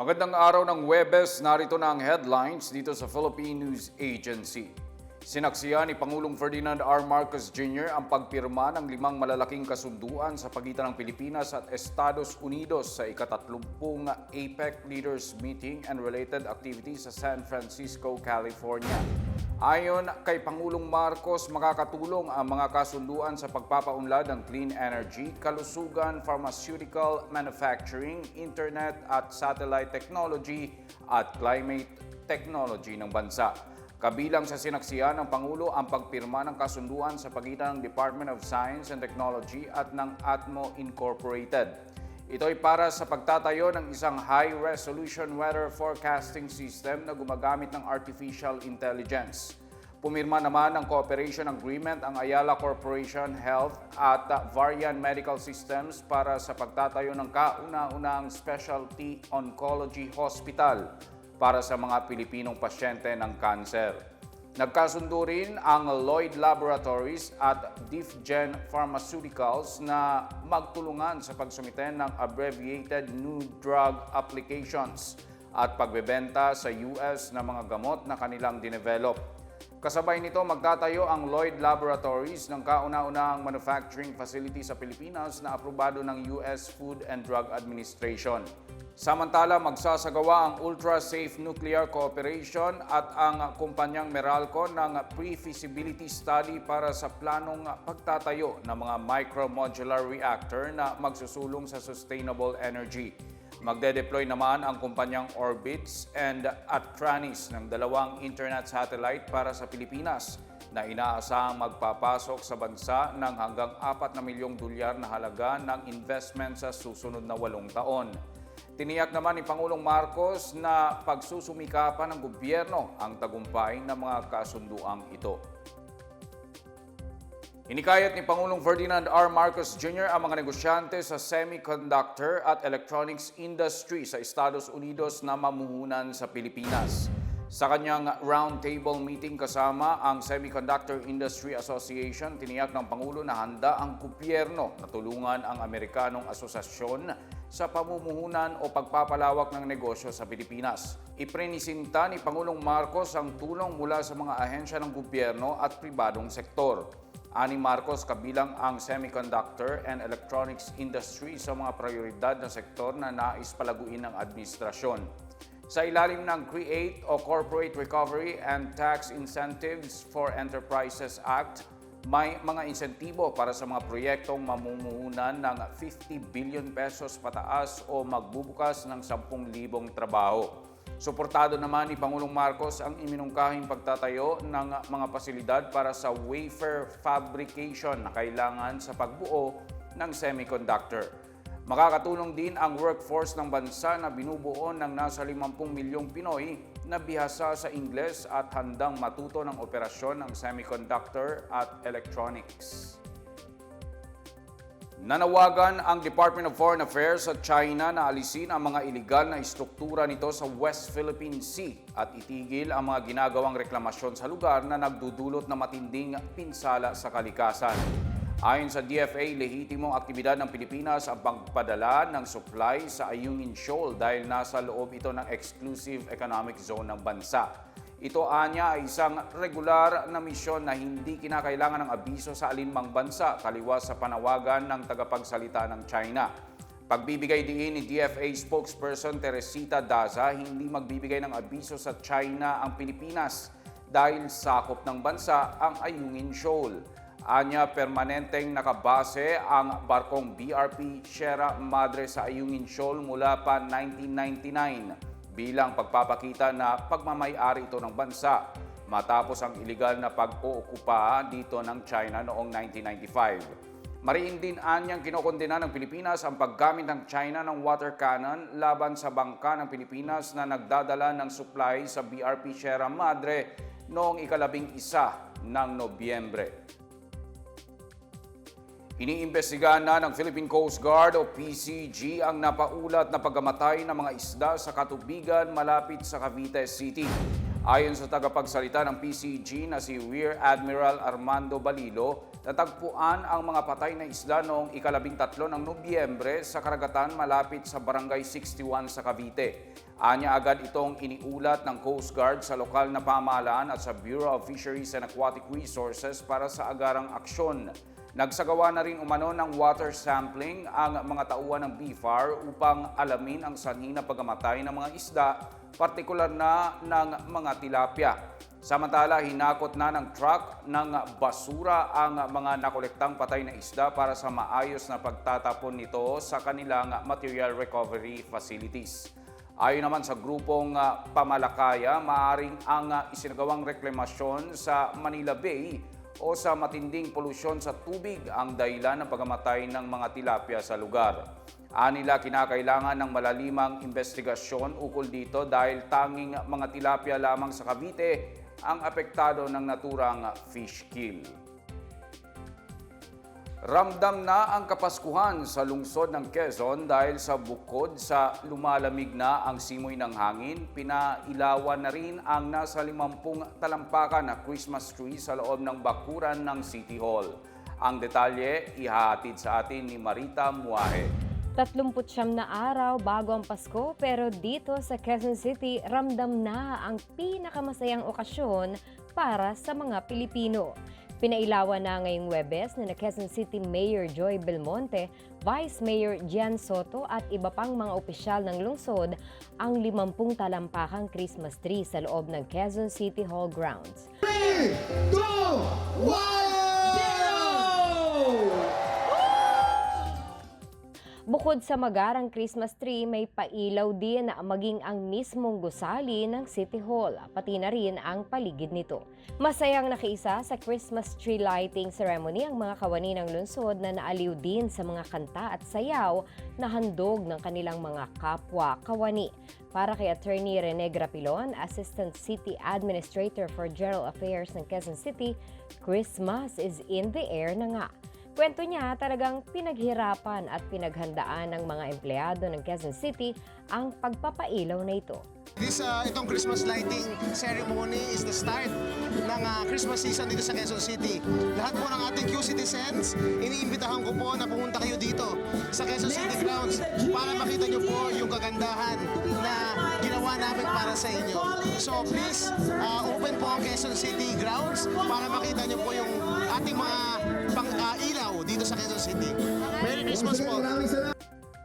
Magandang araw ng Webes, narito na ang headlines dito sa Philippine News Agency. Sinaksiyan ni Pangulong Ferdinand R. Marcos Jr. ang pagpirma ng limang malalaking kasunduan sa pagitan ng Pilipinas at Estados Unidos sa ikatatlumpung APEC Leaders Meeting and related activities sa San Francisco, California. Ayon kay Pangulong Marcos, makakatulong ang mga kasunduan sa pagpapaunlad ng clean energy, kalusugan, pharmaceutical, manufacturing, internet at satellite technology at climate technology ng bansa. Kabilang sa sinaksiyan ng Pangulo ang pagpirma ng kasunduan sa pagitan ng Department of Science and Technology at ng Atmo Incorporated. Ito ay para sa pagtatayo ng isang high-resolution weather forecasting system na gumagamit ng artificial intelligence. Pumirma naman ng cooperation agreement ang Ayala Corporation Health at Varian Medical Systems para sa pagtatayo ng kauna-unang specialty oncology hospital para sa mga Pilipinong pasyente ng kanser. Nagkasundo rin ang Lloyd Laboratories at DifGen Pharmaceuticals na magtulungan sa pagsumite ng abbreviated new drug applications at pagbebenta sa US ng mga gamot na kanilang dinevelop. Kasabay nito, magtatayo ang Lloyd Laboratories ng kauna-unahang manufacturing facility sa Pilipinas na aprobado ng US Food and Drug Administration. Samantala, magsasagawa ang Ultra Safe Nuclear Cooperation at ang kumpanyang Meralco ng pre-feasibility study para sa planong pagtatayo ng mga micro-modular reactor na magsusulong sa sustainable energy. Magde-deploy naman ang kumpanyang Orbits and Atranis ng dalawang internet satellite para sa Pilipinas na inaasahang magpapasok sa bansa ng hanggang 4 na milyong dolyar na halaga ng investment sa susunod na walong taon. Tiniyak naman ni Pangulong Marcos na pagsusumikapan ng gobyerno ang tagumpay ng mga kasunduang ito. Inikayat ni Pangulong Ferdinand R. Marcos Jr. ang mga negosyante sa semiconductor at electronics industry sa Estados Unidos na mamuhunan sa Pilipinas. Sa kanyang roundtable meeting kasama ang Semiconductor Industry Association, tiniyak ng Pangulo na handa ang gobyerno na tulungan ang Amerikanong Asosasyon sa pamumuhunan o pagpapalawak ng negosyo sa Pilipinas. Iprinisinta ni Pangulong Marcos ang tulong mula sa mga ahensya ng gobyerno at pribadong sektor. Ani Marcos kabilang ang semiconductor and electronics industry sa mga prioridad na sektor na nais palaguin ng administrasyon. Sa ilalim ng CREATE o Corporate Recovery and Tax Incentives for Enterprises Act, may mga insentibo para sa mga proyektong mamumuhunan ng 50 billion pesos pataas o magbubukas ng 10,000 trabaho. Suportado naman ni Pangulong Marcos ang iminungkahing pagtatayo ng mga pasilidad para sa wafer fabrication na kailangan sa pagbuo ng semiconductor. Makakatulong din ang workforce ng bansa na binubuo ng nasa 50 milyong Pinoy na bihasa sa Ingles at handang matuto ng operasyon ng semiconductor at electronics. Nanawagan ang Department of Foreign Affairs sa China na alisin ang mga iligal na istruktura nito sa West Philippine Sea at itigil ang mga ginagawang reklamasyon sa lugar na nagdudulot na matinding pinsala sa kalikasan. Ayon sa DFA, lehitimong aktibidad ng Pilipinas ang pagpadala ng supply sa Ayungin Shoal dahil nasa loob ito ng exclusive economic zone ng bansa. Ito anya ay isang regular na misyon na hindi kinakailangan ng abiso sa alinmang bansa taliwas sa panawagan ng tagapagsalita ng China. Pagbibigay diin ni DFA spokesperson Teresita Daza, hindi magbibigay ng abiso sa China ang Pilipinas dahil sakop ng bansa ang Ayungin Shoal. Anya permanenteng nakabase ang barkong BRP Sierra Madre sa Ayungin Shoal mula pa 1999 bilang pagpapakita na pagmamayari ito ng bansa matapos ang iligal na pag-ookupa dito ng China noong 1995. Mariin din anyang kinokondena ng Pilipinas ang paggamit ng China ng water cannon laban sa bangka ng Pilipinas na nagdadala ng supply sa BRP Sierra Madre noong ikalabing isa ng Nobyembre. Iniimbestigahan na ng Philippine Coast Guard o PCG ang napaulat na pagkamatay ng mga isda sa katubigan malapit sa Cavite City. Ayon sa tagapagsalita ng PCG na si Rear Admiral Armando Balilo, Natagpuan ang mga patay na isda noong ikalabing tatlo ng Nobyembre sa karagatan malapit sa Barangay 61 sa Cavite. Anya agad itong iniulat ng Coast Guard sa lokal na pamahalaan at sa Bureau of Fisheries and Aquatic Resources para sa agarang aksyon. Nagsagawa na rin umano ng water sampling ang mga tauhan ng BFAR upang alamin ang sanhi na pagkamatay ng mga isda, partikular na ng mga tilapia. Samantala, hinakot na ng truck ng basura ang mga nakolektang patay na isda para sa maayos na pagtatapon nito sa kanilang material recovery facilities. Ayon naman sa grupong ah, Pamalakaya, maaring ang ah, isinagawang reklamasyon sa Manila Bay o sa matinding polusyon sa tubig ang dahilan ng pagamatay ng mga tilapia sa lugar. Anila kinakailangan ng malalimang investigasyon ukol dito dahil tanging mga tilapia lamang sa Cavite ang apektado ng naturang fish kill. Ramdam na ang Kapaskuhan sa lungsod ng Quezon dahil sa bukod sa lumalamig na ang simoy ng hangin, pinailawan na rin ang nasa 50 talampakan na Christmas tree sa loob ng bakuran ng City Hall. Ang detalye ihahatid sa atin ni Marita Muahe. 39 na araw bago ang Pasko pero dito sa Quezon City ramdam na ang pinakamasayang okasyon para sa mga Pilipino. Pinailawan na ngayong Webes na na Quezon City Mayor Joy Belmonte, Vice Mayor Gian Soto at iba pang mga opisyal ng lungsod ang 50 talampakang Christmas tree sa loob ng Quezon City Hall grounds. 3, 2, 1! Bukod sa magarang Christmas tree, may pailaw din na maging ang mismong gusali ng City Hall, pati na rin ang paligid nito. Masayang nakiisa sa Christmas tree lighting ceremony ang mga kawani ng lungsod na naaliw din sa mga kanta at sayaw na handog ng kanilang mga kapwa kawani. Para kay Attorney Rene Grapilon, Assistant City Administrator for General Affairs ng Quezon City, Christmas is in the air na nga. Kwento niya talagang pinaghirapan at pinaghandaan ng mga empleyado ng Quezon City ang pagpapailaw na ito. This, uh, itong Christmas lighting ceremony is the start ng uh, Christmas season dito sa Quezon City. Lahat po ng ating Q citizens, iniimbitahan ko po na pumunta kayo dito sa Quezon City grounds para makita nyo po yung kagandahan na ginawa namin para sa inyo. So please, uh, open po ang Quezon City grounds para makita nyo po yung ating mga pang uh, ilaw dito sa Quezon City. Merry Christmas po!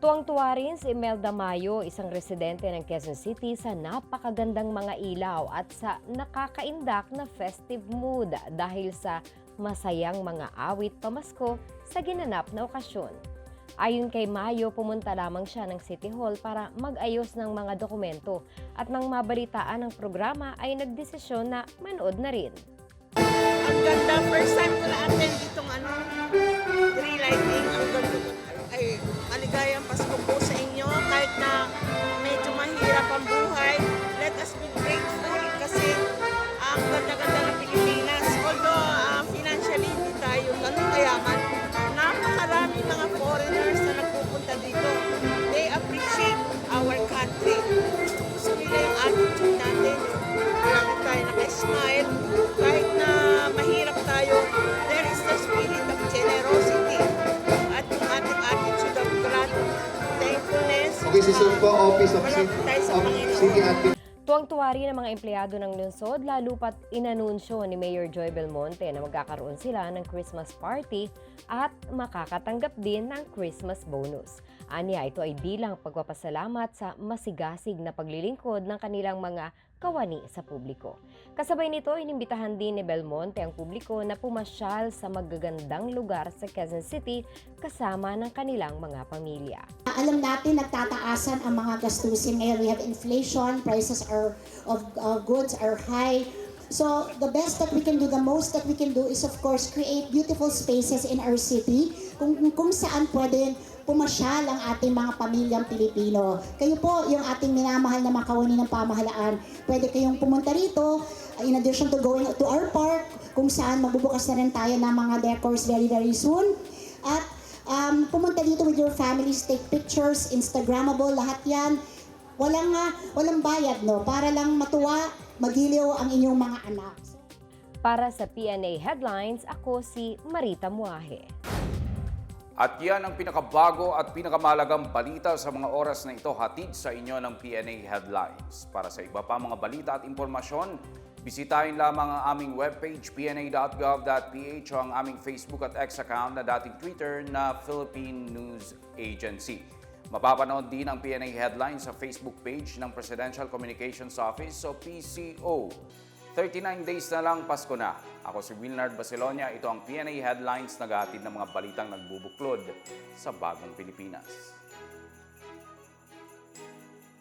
Tuwang-tuwa rin si Imelda Mayo, isang residente ng Quezon City sa napakagandang mga ilaw at sa nakakaindak na festive mood dahil sa masayang mga awit pamasko sa ginanap na okasyon. Ayon kay Mayo, pumunta lamang siya ng City Hall para mag-ayos ng mga dokumento at nang mabalitaan ang programa ay nagdesisyon na manood na rin. Ang ganda. First time ko na-attend itong ano, tree lighting. Ang ganda. Ay, maligayang Pasko tayo sa Panginoon. Tuwang-tuwa rin ang mga empleyado ng lungsod lalo pat inanunsyo ni Mayor Joy Belmonte na magkakaroon sila ng Christmas party at makakatanggap din ng Christmas bonus. Anya, ito ay bilang pagpapasalamat sa masigasig na paglilingkod ng kanilang mga kawani sa publiko. Kasabay nito, inimbitahan din ni Belmonte ang publiko na pumasyal sa magagandang lugar sa Quezon City kasama ng kanilang mga pamilya. Alam natin nagtataasan ang mga gastusin ngayon. We have inflation, prices are of uh, goods are high. So the best that we can do, the most that we can do is of course create beautiful spaces in our city kung, kung saan pwede pumasyal ang ating mga pamilyang Pilipino. Kayo po, yung ating minamahal na mga kawani ng pamahalaan, pwede kayong pumunta rito uh, in addition to going to our park kung saan magbubukas na rin tayo ng mga decors very very soon. At um, pumunta dito with your families, take pictures, Instagrammable, lahat yan. Walang, nga walang bayad, no? Para lang matuwa, magiliw ang inyong mga anak. Para sa PNA Headlines, ako si Marita Muahe. At yan ang pinakabago at pinakamalagang balita sa mga oras na ito hatid sa inyo ng PNA Headlines. Para sa iba pa mga balita at impormasyon, bisitahin lamang ang aming webpage pna.gov.ph o ang aming Facebook at X account na dating Twitter na Philippine News Agency. Mapapanood din ang PNA Headlines sa Facebook page ng Presidential Communications Office o PCO. 39 days na lang Pasko na. Ako si Wilnard Basilonia. Ito ang PNA Headlines naghahatid ng mga balitang nagbubuklod sa bagong Pilipinas.